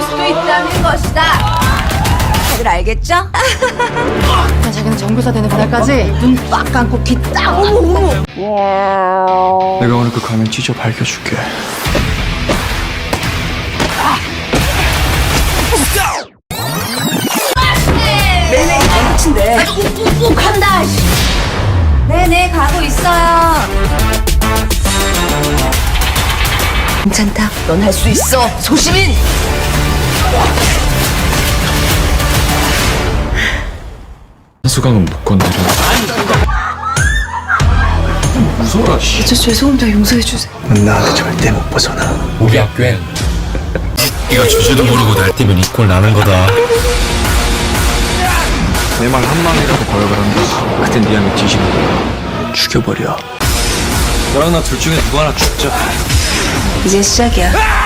수도 있다는 것이다. 다들 알겠죠? 자기는 정교사 되는 그날까지 눈 빡 감고 귀 딱. 어머 어머. 내가 오늘 그 가면 찢어 밝혀줄게. 끝인데. 아주 욱욱욱한다. 네네 가고 있어요. 괜찮다. 넌 할 수 있어. 소시민. 한수강은 못 건드려. 무서워라, 씨. 저 죄송합니다. 용서해 주세요. 넌 나한테 절대 못 벗어나. 우리 학교엔 네가 주제도 모르고 날뛰면 이꼴 나는 거다 내 말 한마디라도 거역을 한다. 그땐 네 향에 뒤지는 거야. 죽여버려. 너랑 나 둘 중에 누구 하나 죽자. 이제 시작이야.